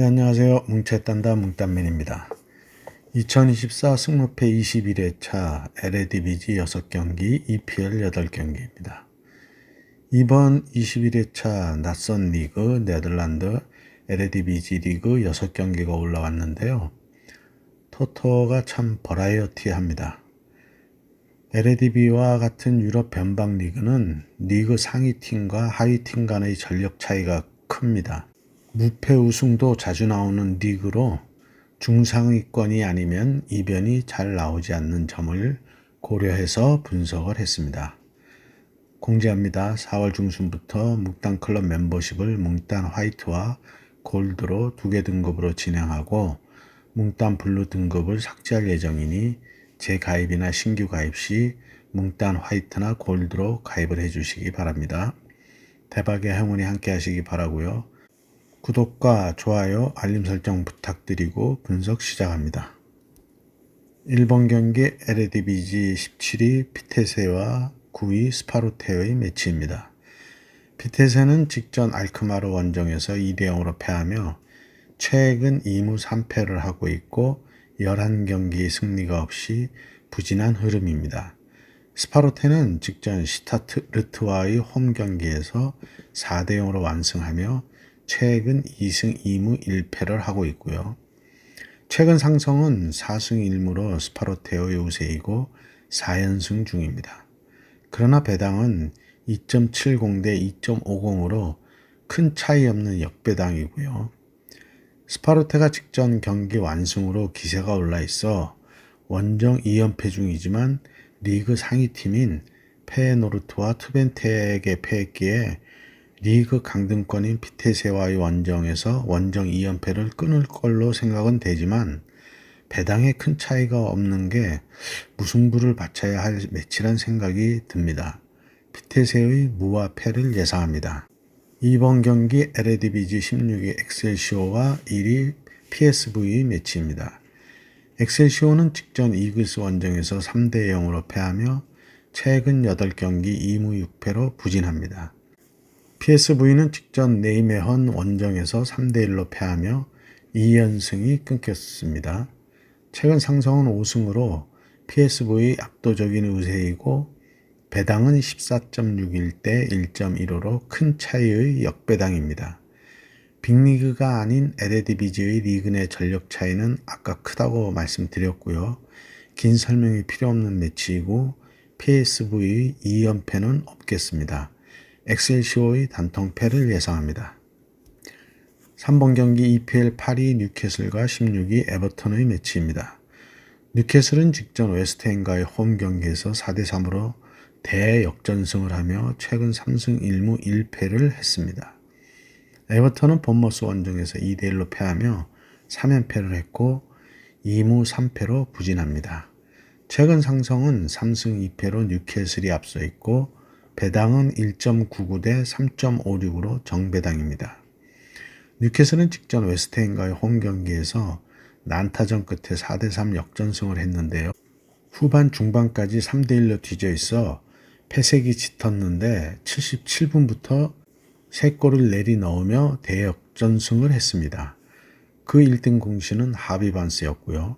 네, 안녕하세요. 뭉쳤단다 뭉딴맨입니다. 2024 승무패 21회 차 LADBG 6경기, EPL 8경기입니다. 이번 21회 차 낯선 리그 네덜란드 LADBG 리그 6경기가 올라왔는데요. 토토가 참 버라이어티합니다. LADB와 같은 유럽 변방 리그는 리그 상위 팀과 하위 팀 간의 전력 차이가 큽니다. 무패 우승도 자주 나오는 리그로 중상위권이 아니면 이변이 잘 나오지 않는 점을 고려해서 분석을 했습니다. 공지합니다. 4월 중순부터 묵단 클럽 멤버십을 뭉단 화이트와 골드로 두 개 등급으로 진행하고 뭉단 블루 등급을 삭제할 예정이니 재가입이나 신규 가입 시 뭉단 화이트나 골드로 가입을 해주시기 바랍니다. 대박의 행운이 함께 하시기 바라고요. 구독과 좋아요, 알림 설정 부탁드리고 분석 시작합니다. 1번 경기 LADBG 17위 피테세와 9위 스파르테의 매치입니다. 피테세는 직전 알크마르 원정에서 2대 0으로 패하며 최근 2무 3패를 하고 있고 11경기 승리가 없이 부진한 흐름입니다. 스파르테는 직전 시타르트와의 홈 경기에서 4대 0으로 완승하며 최근 2승 2무 1패를 하고 있고요. 최근 상승은 4승 1무로 스파르테의 우세이고 4연승 중입니다. 그러나 배당은 2.70 대 2.50으로 큰 차이 없는 역배당이고요. 스파르테가 직전 경기 완승으로 기세가 올라 있어 원정 2연패 중이지만 리그 상위 팀인 페노르트와 투벤테에게 패했기에 리그 강등권인 피테세와의 원정에서 원정 2연패를 끊을 걸로 생각은 되지만 배당에 큰 차이가 없는 게 무승부를 바쳐야 할 매치란 생각이 듭니다. 피테세의 무와 패를 예상합니다. 이번 경기 LADBG 16위 엑셀시오와 1위 PSV 매치입니다. 엑셀시오는 직전 이글스 원정에서 3대 0으로 패하며 최근 8경기 2무 6패로 부진합니다. PSV는 직전 네이메헌 원정에서 3대1로 패하며 2연승이 끊겼습니다. 최근 상성은 5승으로 PSV 압도적인 우세이고 배당은 14.61 대 1.15로 큰 차이의 역배당입니다. 빅리그가 아닌 LADBG의 리그 내 전력 차이는 아까 크다고 말씀드렸고요. 긴 설명이 필요 없는 매치이고 PSV의 2연패는 없겠습니다. 엑셀시오의 단통패를 예상합니다. 3번 경기 EPL 8위 뉴캐슬과 16위 에버턴의 매치입니다. 뉴캐슬은 직전 웨스트햄과의 홈 경기에서 4대 3으로 대역전승을 하며 최근 3승 1무 1패를 했습니다. 에버턴은 본머스 원정에서 2대 1로 패하며 3연패를 했고 2무 3패로 부진합니다. 최근 상성은 3승 2패로 뉴캐슬이 앞서 있고 배당은 1.99 대 3.56으로 정배당입니다. 뉴캐슬은 직전 웨스트햄과의 홈 경기에서 난타전 끝에 4대 3 역전승을 했는데요. 후반 중반까지 3대 1로 뒤져 있어 패색이 짙었는데 77분부터 3골을 내리 넣으며 대역전승을 했습니다. 그 1등 공신은 하비 반스였고요.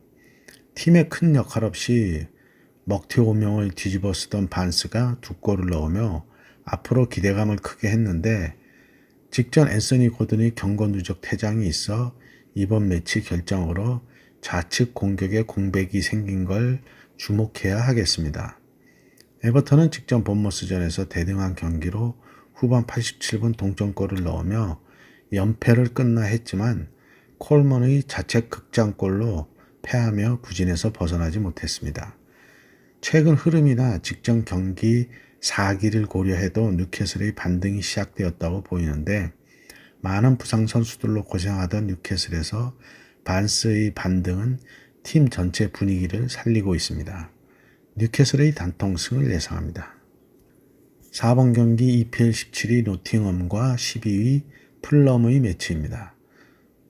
팀의 큰 역할 없이 먹튀 오명을 뒤집어 쓰던 반스가 두 골을 넣으며 앞으로 기대감을 크게 했는데 직전 앤서니 고든이 경고 누적 퇴장이 있어 이번 매치 결정으로 좌측 공격에 공백이 생긴 걸 주목해야 하겠습니다. 에버턴은 직전 본머스전에서 대등한 경기로 후반 87분 동점골을 넣으며 연패를 끝나 했지만 콜먼의 자책 극장골로 패하며 부진에서 벗어나지 못했습니다. 최근 흐름이나 직전 경기 사기를 고려해도 뉴캐슬의 반등이 시작되었다고 보이는데 많은 부상 선수들로 고생하던 뉴캐슬에서 반스의 반등은 팀 전체 분위기를 살리고 있습니다. 뉴캐슬의 단통승을 예상합니다. 4번 경기 EPL 17위 노팅엄과 12위 플럼의 매치입니다.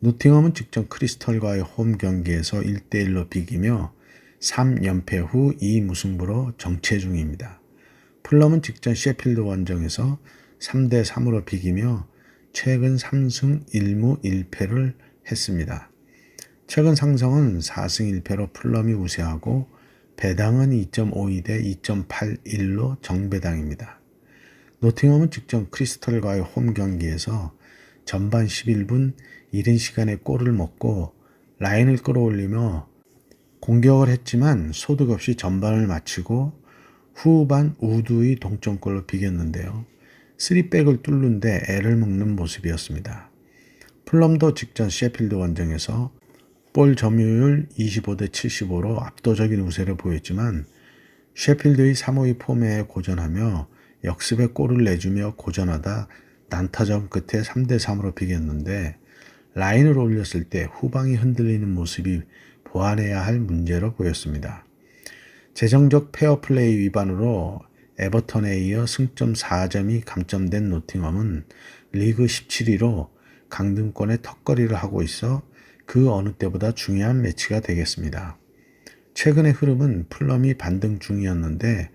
노팅엄은 직전 크리스털과의 홈 경기에서 1대1로 비기며 3연패 후 2무승부로 정체 중입니다. 플럼은 직전 셰필드 원정에서 3대 3으로 비기며 최근 3승 1무 1패를 했습니다. 최근 상성은 4승 1패로 플럼이 우세하고 배당은 2.52 대 2.81로 정배당입니다. 노팅엄은 직전 크리스털과의 홈 경기에서 전반 11분 이른 시간에 골을 먹고 라인을 끌어올리며 공격을 했지만 소득 없이 전반을 마치고 후반 우두의 동점골로 비겼는데요. 3백을 뚫는데 애를 먹는 모습이었습니다. 플럼도 직전 셰필드 원정에서 볼 점유율 25대 75로 압도적인 우세를 보였지만 셰필드의 3호의 폼에 고전하며 역습에 골을 내주며 고전하다 난타전 끝에 3대 3으로 비겼는데 라인을 올렸을 때 후방이 흔들리는 모습이 보완해야 할 문제로 보였습니다. 재정적 페어플레이 위반으로 에버턴에 이어 승점 4점이 감점된 노팅엄은 리그 17위로 강등권의 턱걸이를 하고 있어 그 어느 때보다 중요한 매치가 되겠습니다. 최근의 흐름은 플럼이 반등 중이었는데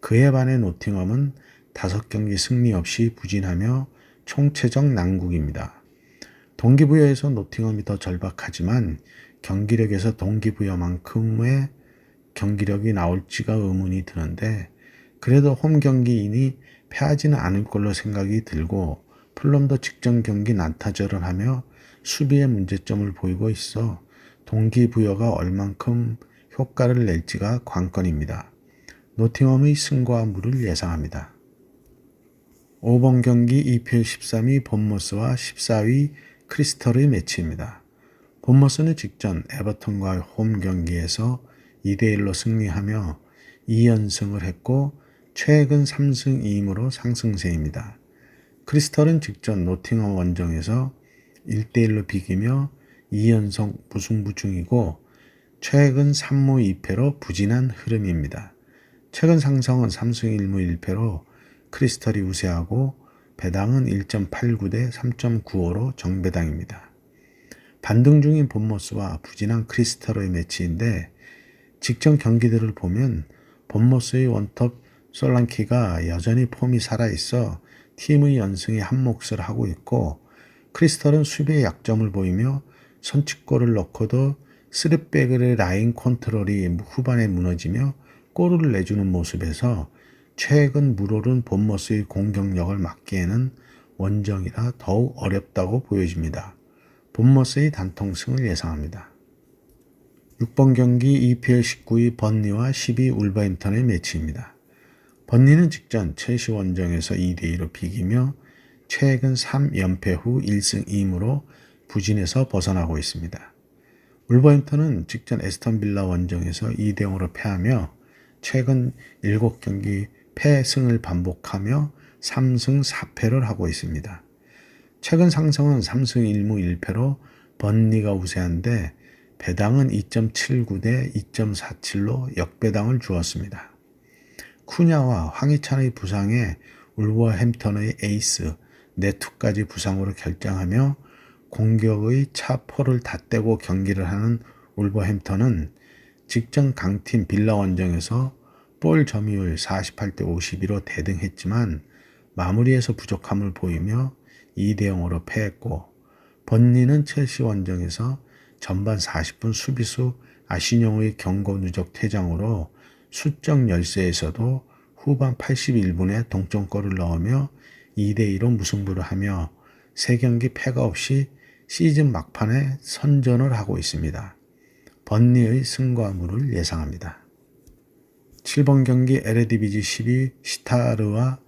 그에 반해 노팅엄은 5경기 승리 없이 부진하며 총체적 난국입니다. 동기부여에서 노팅엄이 더 절박하지만 경기력에서 동기부여만큼의 경기력이 나올지가 의문이 드는데 그래도 홈 경기이니 패하지는 않을 걸로 생각이 들고 플럼도 직전 경기 난타전을 하며 수비의 문제점을 보이고 있어 동기부여가 얼만큼 효과를 낼지가 관건입니다. 노팅엄의 승과 무를 예상합니다. 5번 경기 EPL 13위 본머스와 14위 크리스털의 매치입니다. 본머스는 직전 에버턴과 홈 경기에서 2대1로 승리하며 2연승을 했고 최근 3승 2임으로 상승세입니다. 크리스털은 직전 노팅엄 원정에서 1대1로 비기며 2연속 무승부 중이고 최근 3무 2패로 부진한 흐름입니다. 최근 상승은 3승 1무 1패로 크리스털이 우세하고 배당은 1.89 대 3.95로 정배당입니다. 반등 중인 본모스와 부진한 크리스털의 매치인데 직전 경기들을 보면 본모스의 원톱 솔랑키가 여전히 폼이 살아있어 팀의 연승에 한몫을 하고 있고 크리스털은 수비의 약점을 보이며 선취골을 넣고도 스리백의 라인 컨트롤이 후반에 무너지며 골을 내주는 모습에서 최근 물오른 본머스의 공격력을 막기에는 원정이라 더욱 어렵다고 보여집니다. 본머스의 단통승을 예상합니다. 6번 경기 EPL 19위 번니와 12위 울버햄턴의 매치입니다. 번니는 직전 첼시 원정에서 2대2로 비기며 최근 3연패 후 1승 2무로 부진에서 벗어나고 있습니다. 울버햄턴은 직전 에스턴 빌라 원정에서 2대 0으로 패하며 최근 7경기 패승을 반복하며 3승 4패를 하고 있습니다. 최근 상승은 3승 1무 1패로 번니가 우세한데 배당은 2.79 대 2.47로 역배당을 주었습니다. 쿠냐와 황희찬의 부상에 울버햄턴의 에이스 네투까지 부상으로 결정하며 공격의 차포를 다 떼고 경기를 하는 울버햄턴은 직전 강팀 빌라 원정에서 볼 점유율 48대 52로 대등했지만 마무리에서 부족함을 보이며 2대 0으로 패했고 번니는 첼시 원정에서 전반 40분 수비수 아신용의 경고 누적 퇴장으로 수적 열세에서도 후반 81분에 동점골을 넣으며 2대2로 무승부를 하며 3경기 패가 없이 시즌 막판에 선전을 하고 있습니다. 번니의 승과 무를 예상합니다. 7번 경기 에레디비지 12 시타르와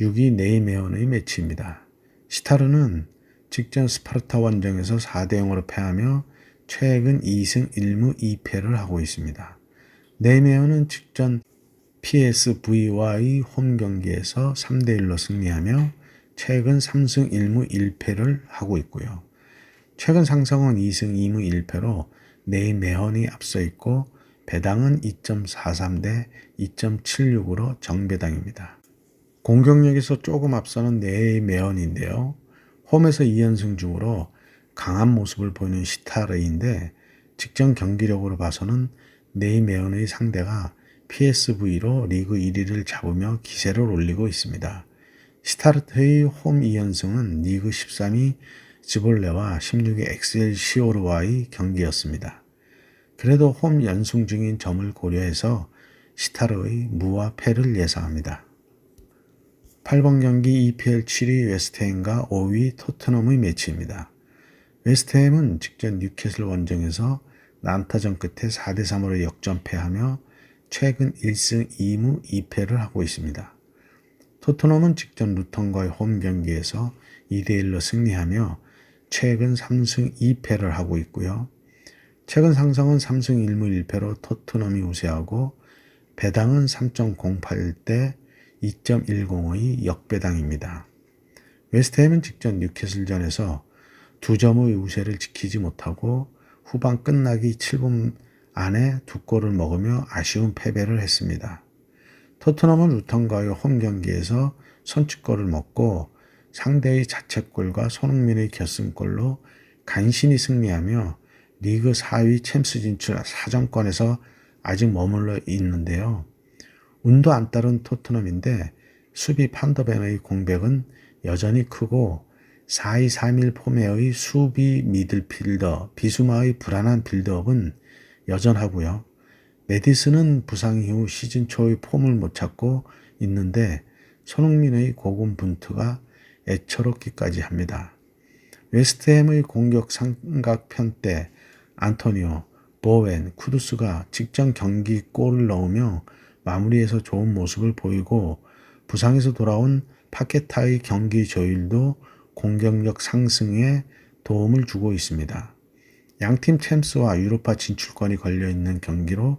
6위 네이메온의 매치입니다. 시타르는 직전 스파르타 원정에서 4대 0으로 패하며 최근 2승 1무 2패를 하고 있습니다. 네이메온은 직전 PSV와의 홈 경기에서 3대 1로 승리하며 최근 3승 1무 1패를 하고 있고요. 최근 상승은 2승 2무 1패로 네이메온이 앞서 있고 배당은 2.43 대 2.76으로 정배당입니다. 공격력에서 조금 앞서는 네이메온인데요. 홈에서 2연승 중으로 강한 모습을 보이는 시타르인데 직전 경기력으로 봐서는 네이메온의 상대가 PSV로 리그 1위를 잡으며 기세를 올리고 있습니다. 시타르트의 홈 2연승은 리그 13위 지볼레와 16위 엑셀 시오르와의 경기였습니다. 그래도 홈 연승 중인 점을 고려해서 시타르의 무와 패를 예상합니다. 8번 경기 EPL 7위 웨스트햄과 5위 토트넘의 매치입니다. 웨스트햄은 직전 뉴캐슬 원정에서 난타전 끝에 4대 3으로 역전패하며 최근 1승 2무 2패를 하고 있습니다. 토트넘은 직전 루턴과의 홈 경기에서 2대 1로 승리하며 최근 3승 2패를 하고 있고요. 최근 상승은 3승 1무 1패로 토트넘이 우세하고 배당은 3.08대 2.10의 역배당입니다. 웨스트햄은 직전 뉴캐슬전에서 두 점의 우세를 지키지 못하고 후반 끝나기 7분 안에 두 골을 먹으며 아쉬운 패배를 했습니다. 토트넘은 루턴과의 홈 경기에서 선취골을 먹고 상대의 자책골과 손흥민의 결승골로 간신히 승리하며 리그 4위 챔스 진출 사정권에서 아직 머물러 있는데요. 운도 안 따른 토트넘인데 수비 판더벤의 공백은 여전히 크고 4-2-3-1 포메의 수비 미들필더 비수마의 불안한 빌드업은 여전하고요. 메디슨은 부상 이후 시즌 초의 폼을 못 찾고 있는데 손흥민의 고군분투가 애처롭기까지 합니다. 웨스트햄의 공격 삼각편 때 안토니오, 보웬, 쿠두스가 직전 경기 골을 넣으며 마무리에서 좋은 모습을 보이고 부상에서 돌아온 파케타의 경기 조율도 공격력 상승에 도움을 주고 있습니다. 양팀 챔스와 유로파 진출권이 걸려 있는 경기로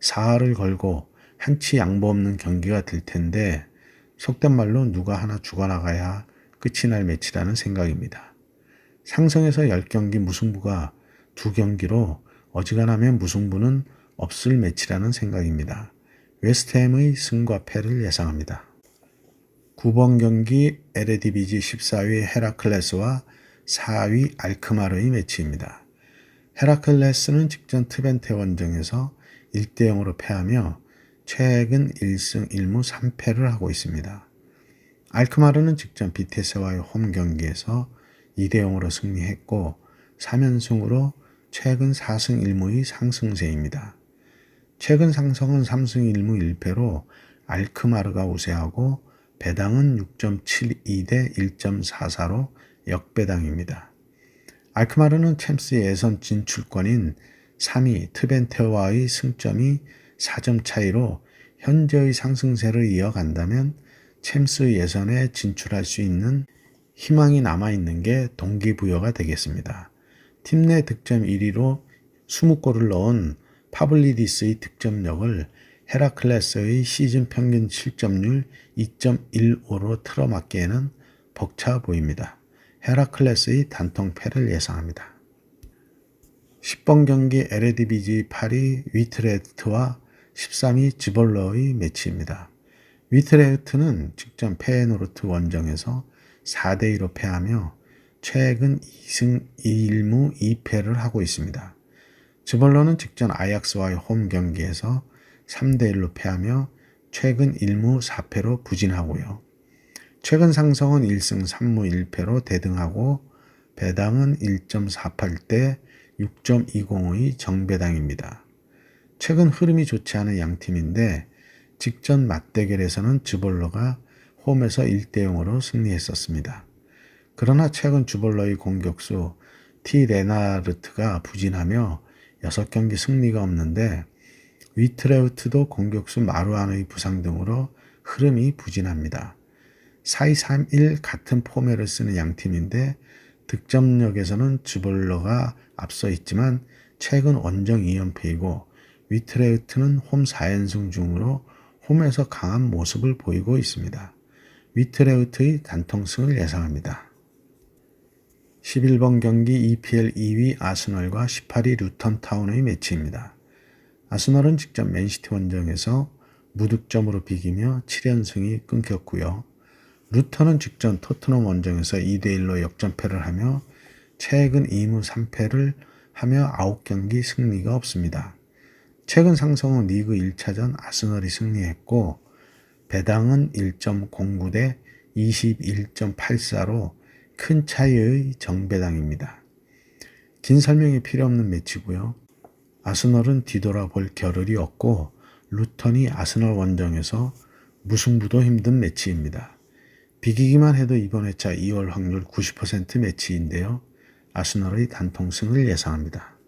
사활을 걸고 한치 양보 없는 경기가 될 텐데 속된 말로 누가 하나 죽어나가야 끝이 날 매치라는 생각입니다. 상승에서 10경기 무승부가 두 경기로 어지간하면 무승부는 없을 매치라는 생각입니다. 웨스트햄의 승과 패를 예상합니다. 9번 경기 에레디비지 14위 헤라클레스와 4위 알크마르의 매치입니다. 헤라클레스는 직전 트벤테 원정에서 1대 0으로 패하며 최근 1승 1무 3패를 하고 있습니다. 알크마르는 직전 비테스와의 홈 경기에서 2대 0으로 승리했고 3연승으로 최근 4승 1무의 상승세입니다. 최근 상승은 3승 1무 1패로 알크마르가 우세하고 배당은 6.72 대 1.44로 역배당입니다. 알크마르는 챔스 예선 진출권인 3위 트벤테와의 승점이 4점 차이로 현재의 상승세를 이어간다면 챔스 예선에 진출할 수 있는 희망이 남아있는 게 동기부여가 되겠습니다. 팀 내 득점 1위로 20골을 넣은 파블리디스의 득점력을 헤라클레스의 시즌 평균 실점률 2.15로 틀어막기에는 벅차 보입니다. 헤라클레스의 단통패를 예상합니다. 10번 경기 에레디비지 8위 위트레트와 13위 지볼러의 매치입니다. 위트레트는 직전 페에노르트 원정에서 4대2로 패하며 최근 2승 1무 2패를 하고 있습니다. 지벌러는 직전 아약스와의 홈 경기에서 3대1로 패하며 최근 1무 4패로 부진하고요. 최근 상성은 1승 3무 1패로 대등하고 배당은 1.48대 6.20의 정배당입니다. 최근 흐름이 좋지 않은 양 팀인데 직전 맞대결에서는 주볼러가 홈에서 1대 0으로 승리했었습니다. 그러나 최근 주볼러의 공격수 티 레나르트가 부진하며 6경기 승리가 없는데 위트레우트도 공격수 마루안의 부상 등으로 흐름이 부진합니다. 4-2-3-1 같은 포맷을 쓰는 양 팀인데 득점력에서는 주볼러가 앞서 있지만 최근 원정 2연패이고 위트레우트는 홈 4연승 중으로 홈에서 강한 모습을 보이고 있습니다. 위트레우트의 단통승을 예상합니다. 11번 경기 EPL 2위 아스널과 18위 루턴타운의 매치입니다. 아스널은 직전 맨시티 원정에서 무득점으로 비기며 7연승이 끊겼고요. 루턴은 직전 토트넘 원정에서 2대1로 역전패를 하며 최근 2무 3패를 하며 9경기 승리가 없습니다. 최근 상성은 리그 1차전 아스널이 승리했고 배당은 1.09 대 21.84로 큰 차이의 정배당입니다. 긴 설명이 필요 없는 매치고요. 아스널은 뒤돌아볼 겨를이 없고 루턴이 아스널 원정에서 무승부도 힘든 매치입니다. 비기기만 해도 이번 회차 2월 확률 90% 매치인데요. 아스널의 단통승을 예상합니다.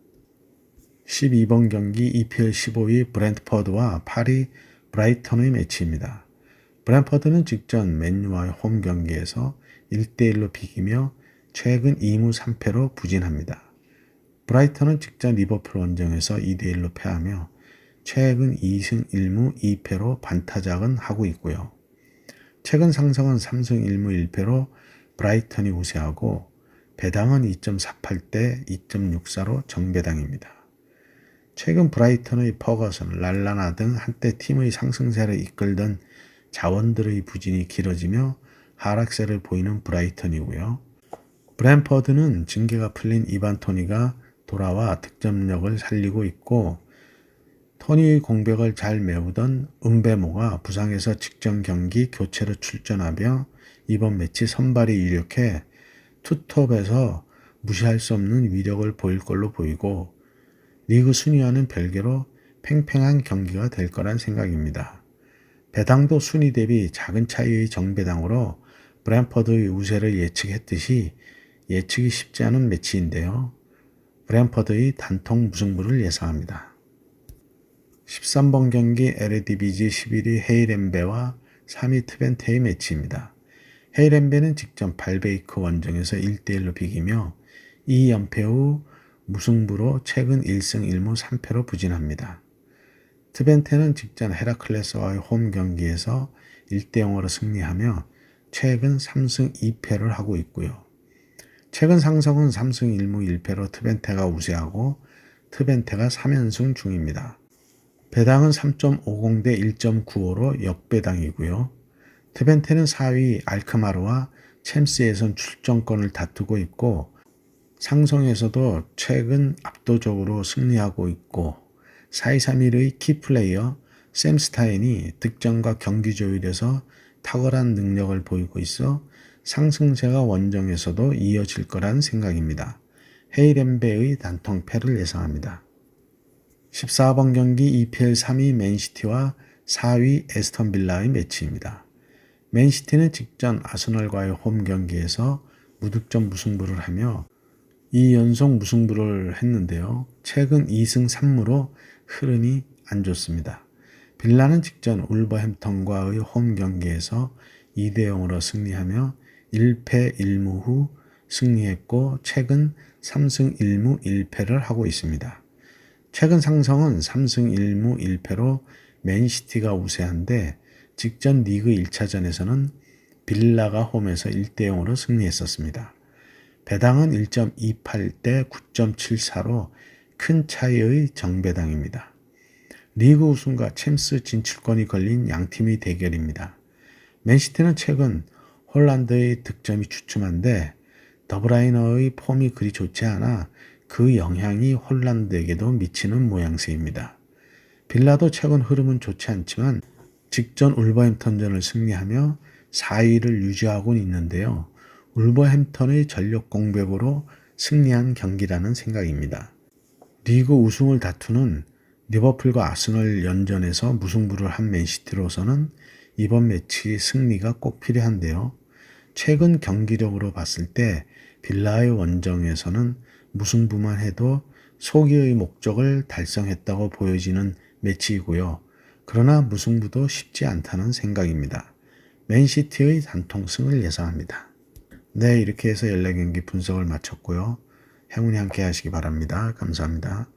12번 경기 EPL 15위 브랜트퍼드와 파리 브라이턴의 매치입니다. 브랜퍼드는 직전 맨유와의 홈 경기에서 1대1로 비기며 최근 2무 3패로 부진합니다. 브라이턴은 직전 리버풀 원정에서 2대1로 패하며 최근 2승 1무 2패로 반타작은 하고 있고요. 최근 상승은 3승 1무 1패로 브라이턴이 우세하고 배당은 2.48대 2.64로 정배당입니다. 최근 브라이턴의 퍼거슨, 랄라나 등 한때 팀의 상승세를 이끌던 자원들의 부진이 길어지며 하락세를 보이는 브라이턴이고요. 브랜퍼드는 징계가 풀린 이반 토니가 돌아와 득점력을 살리고 있고 토니의 공백을 잘 메우던 은배모가 부상에서 직전 경기 교체로 출전하며 이번 매치 선발이 유력해 투톱에서 무시할 수 없는 위력을 보일 걸로 보이고 리그 순위와는 별개로 팽팽한 경기가 될 거란 생각입니다. 배당도 순위 대비 작은 차이의 정배당으로 브랜퍼드의 우세를 예측했듯이 예측이 쉽지 않은 매치인데요. 브랜퍼드의 단통 무승부를 예상합니다. 13번 경기 LADBG 11위 헤이렌베와 3위 트벤테의 매치입니다. 헤이렌베는 직전 발베이크 원정에서 1대1로 비기며 2연패 후 무승부로 최근 1승 1무 3패로 부진합니다. 트벤테는 직전 헤라클레스와의 홈 경기에서 1대 0으로 승리하며 최근 3승 2패를 하고 있고요. 최근 상성은 3승 1무 1패로 트벤테가 우세하고 트벤테가 3연승 중입니다. 배당은 3.50 대 1.95로 역배당이고요. 트벤테는 4위 알크마르와 챔스에선 출전권을 다투고 있고 상성에서도 최근 압도적으로 승리하고 있고 4-2-3-1의 키플레이어 샘 스타인이 득점과 경기 조율에서 탁월한 능력을 보이고 있어 상승세가 원정에서도 이어질 거란 생각입니다. 헤이렘베의 단통패를 예상합니다. 14번 경기 EPL 3위 맨시티와 4위 에스턴 빌라의 매치입니다. 맨시티는 직전 아스널과의 홈 경기에서 무득점 무승부를 하며 2연속 무승부를 했는데요. 최근 2승 3무로 흐름이 안 좋습니다. 빌라는 직전 울버햄턴과의 홈 경기에서 2대 0으로 승리하며 1패 1무 후 승리했고 최근 3승 1무 1패를 하고 있습니다. 최근 상성은 3승 1무 1패로 맨시티가 우세한데 직전 리그 1차전에서는 빌라가 홈에서 1대 0으로 승리했었습니다. 배당은 1.28대 9.74로 큰 차이의 정배당입니다. 리그 우승과 챔스 진출권이 걸린 양팀의 대결입니다. 맨시티는 최근 홀란드의 득점이 주춤한데 더브라이너의 폼이 그리 좋지 않아 그 영향이 홀란드에게도 미치는 모양새입니다. 빌라도 최근 흐름은 좋지 않지만 직전 울버햄턴전을 승리하며 4위를 유지하고 있는데요. 울버햄턴의 전력 공백으로 승리한 경기라는 생각입니다. 리그 우승을 다투는 리버풀과 아스널 연전에서 무승부를 한 맨시티로서는 이번 매치 승리가 꼭 필요한데요. 최근 경기력으로 봤을 때 빌라의 원정에서는 무승부만 해도 소기의 목적을 달성했다고 보여지는 매치이고요. 그러나 무승부도 쉽지 않다는 생각입니다. 맨시티의 단통승을 예상합니다. 네, 이렇게 해서 14경기 분석을 마쳤고요. 행운이 함께 하시기 바랍니다. 감사합니다.